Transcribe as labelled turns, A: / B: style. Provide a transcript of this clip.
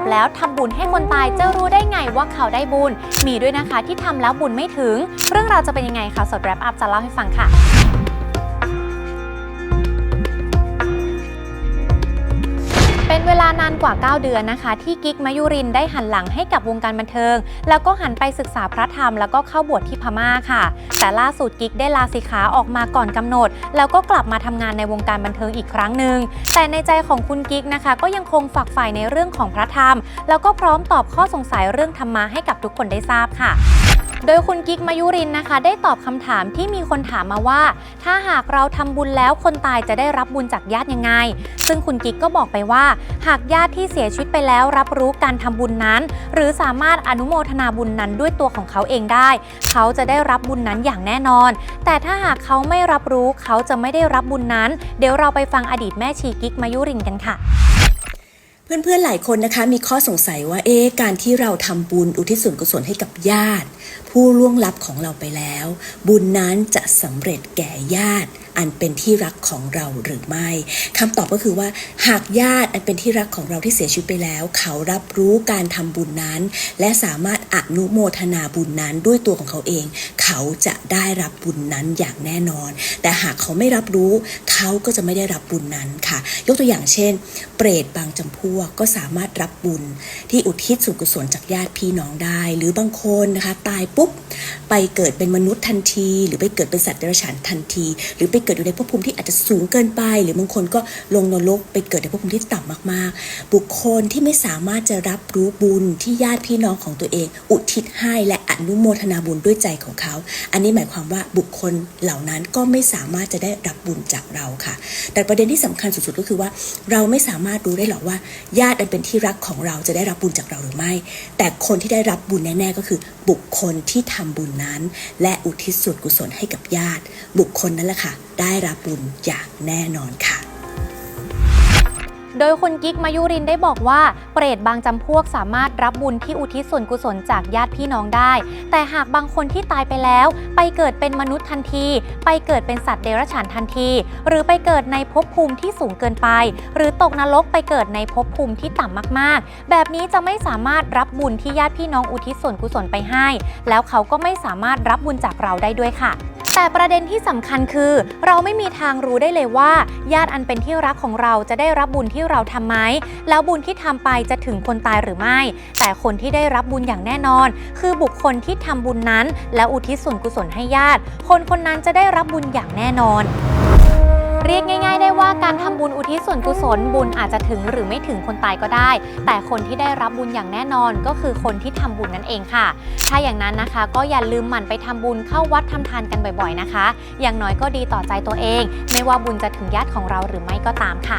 A: อบแล้วทำบุญให้คนตายจะรู้ได้ไงว่าเขาได้บุญ มีด้วยนะคะที่ทำแล้วบุญไม่ถึง เรื่องราวจะเป็นยังไงข่าวสดแรปอัพจะเล่าให้ฟังค่ะานานกว่า 9 เดือนนะคะ ที่กิ๊กมายุรินได้หันหลังให้กับวงการบันเทิง แล้วก็หันไปศึกษาพระธรรมแล้วก็เข้าบวชที่พม่าค่ะ แต่ล่าสุดกิ๊กได้ลาสิกขาออกมาก่อนกำหนด แล้วก็กลับมาทำงานในวงการบันเทิงอีกครั้งหนึ่งแต่ในใจของคุณกิ๊กนะคะ ก็ยังคงฝักใฝ่ในเรื่องของพระธรรม แล้วก็พร้อมตอบข้อสงสัยเรื่องธรรมะให้กับทุกคนได้ทราบค่ะโดยคุณกิ๊กมายุรินนะคะ ได้ตอบคำถามที่มีคนถามมาว่า ถ้าหากเราทำบุญแล้วคนตายจะได้รับบุญจากญาติยังไง ซึ่งคุณกิ๊กก็บอกไปว่า หากญาติที่เสียชีวิตไปแล้วรับรู้การทำบุญนั้น หรือสามารถอนุโมทนาบุญนั้นด้วยตัวของเขาเองได้ เขาจะได้รับบุญนั้นอย่างแน่นอน แต่ถ้าหากเขาไม่รับรู้เขาจะไม่ได้รับบุญนั้น เดี๋ยวเราไปฟังอดีตแม่ชีกิ๊กมายุรินกันค่ะ
B: เพื่อนๆ หลายคนนะคะมีข้อสงสัยว่าเอ๊ะการที่เราทำบุญอุทิศส่วนกุศลให้กับญาติ ผู้ล่วงลับของเราไปแล้ว บุญนั้นจะสำเร็จแก่ญาติ อันเป็นที่รักของเราหรือไม่คำตอบก็คือว่า หากญาติอันเป็นที่รักของเราที่เสียชีวิตไปแล้ว เขารับรู้การทำบุญนั้น และสามารถ อนุโมทนาบุญนั้นด้วยตัวของเขาเอง เขาจะได้รับบุญนั้นอย่างแน่นอน แต่หากเขาไม่รับรู้ เขาก็จะไม่ได้รับบุญนั้นค่ะ ยกตัวอย่างเช่น เปรตบางจำพวกก็สามารถรับบุญ ที่อุทิศส่วนกุศลจากญาติพี่น้องได้ หรือบางคนนะคะตายปุ๊บไปเกิดเป็นมนุษย์ทันที หรือไปเกิดเป็นสัตว์เดรัจฉานทันที หรือไปเกิดอยู่ในภพภูมิที่อาจจะสูงเกินไป หรือบางคนก็ลงนรกไปเกิดในภพภูมิที่ต่ำมากๆ บุคคลที่ไม่สามารถจะรับรู้บุญที่ญาติพี่น้องของตัวเองอุทิศให้และอนุโมทนาบุญด้วยใจของเขา อันนี้หมายความว่าบุคคลเหล่านั้นก็ไม่สามารถจะได้รับบุญจากเราค่ะ แต่ประเด็นที่สำคัญสุดๆก็คือว่า เราไม่สามารถรู้ได้หรอกว่า ญาติอันเป็นที่รักของเราจะได้รับบุญจากเราหรือไม่ แต่คนที่ได้รับบุญแน่ๆก็คือ บุคคลที่ทำบุญนั้น และอุทิศส่วนกุศลให้กับญาติ บุคคลนั้นแหละค่ะได้รับบุญอย่างแน่นอนค่ะ
A: โดยคุณกิ๊กมายุรินได้บอกว่า เปรตบางจำพวกสามารถรับบุญที่อุทิศส่วนกุศลจากญาติพี่น้องได้ แต่หากบางคนที่ตายไปแล้ว ไปเกิดเป็นมนุษย์ทันที ไปเกิดเป็นสัตว์เดรัจฉานทันที หรือไปเกิดในภพภูมิที่สูงเกินไป หรือตกนรกไปเกิดในภพภูมิที่ต่ำมากๆ แบบนี้จะไม่สามารถรับบุญที่ญาติพี่น้องอุทิศส่วนกุศลไปให้ แล้วเขาก็ไม่สามารถรับบุญจากเราได้ด้วยค่ะ แต่ประเด็นที่สำคัญคือ เราไม่มีทางรู้ได้เลยว่า ญาติอันเป็นที่รักของเราจะได้รับบุญที่เราทำไหมแล้วบุญที่ทำไปจะถึงคนตายหรือไม่ แต่คนที่ได้รับบุญอย่างแน่นอน คือบุคคลที่ทำบุญนั้น และอุทิศส่วนกุศลให้ญาติ คนคนนั้นจะได้รับบุญอย่างแน่นอน เรียกง่าย ๆ ได้ว่าการทำบุญอุทิศส่วนกุศลบุญอาจจะถึงหรือไม่ถึงคนตายก็ได้ แต่คนที่ได้รับบุญอย่างแน่นอนก็คือคนที่ทำบุญนั่นเองค่ะ ถ้าอย่างนั้นนะคะ ก็อย่าลืมหมั่นไปทำบุญเข้าวัดทำทานกันบ่อยๆนะคะ อย่างน้อยก็ดีต่อใจตัวเอง ไม่ว่าบุญจะถึงญาติของเราหรือไม่ก็ตามค่ะ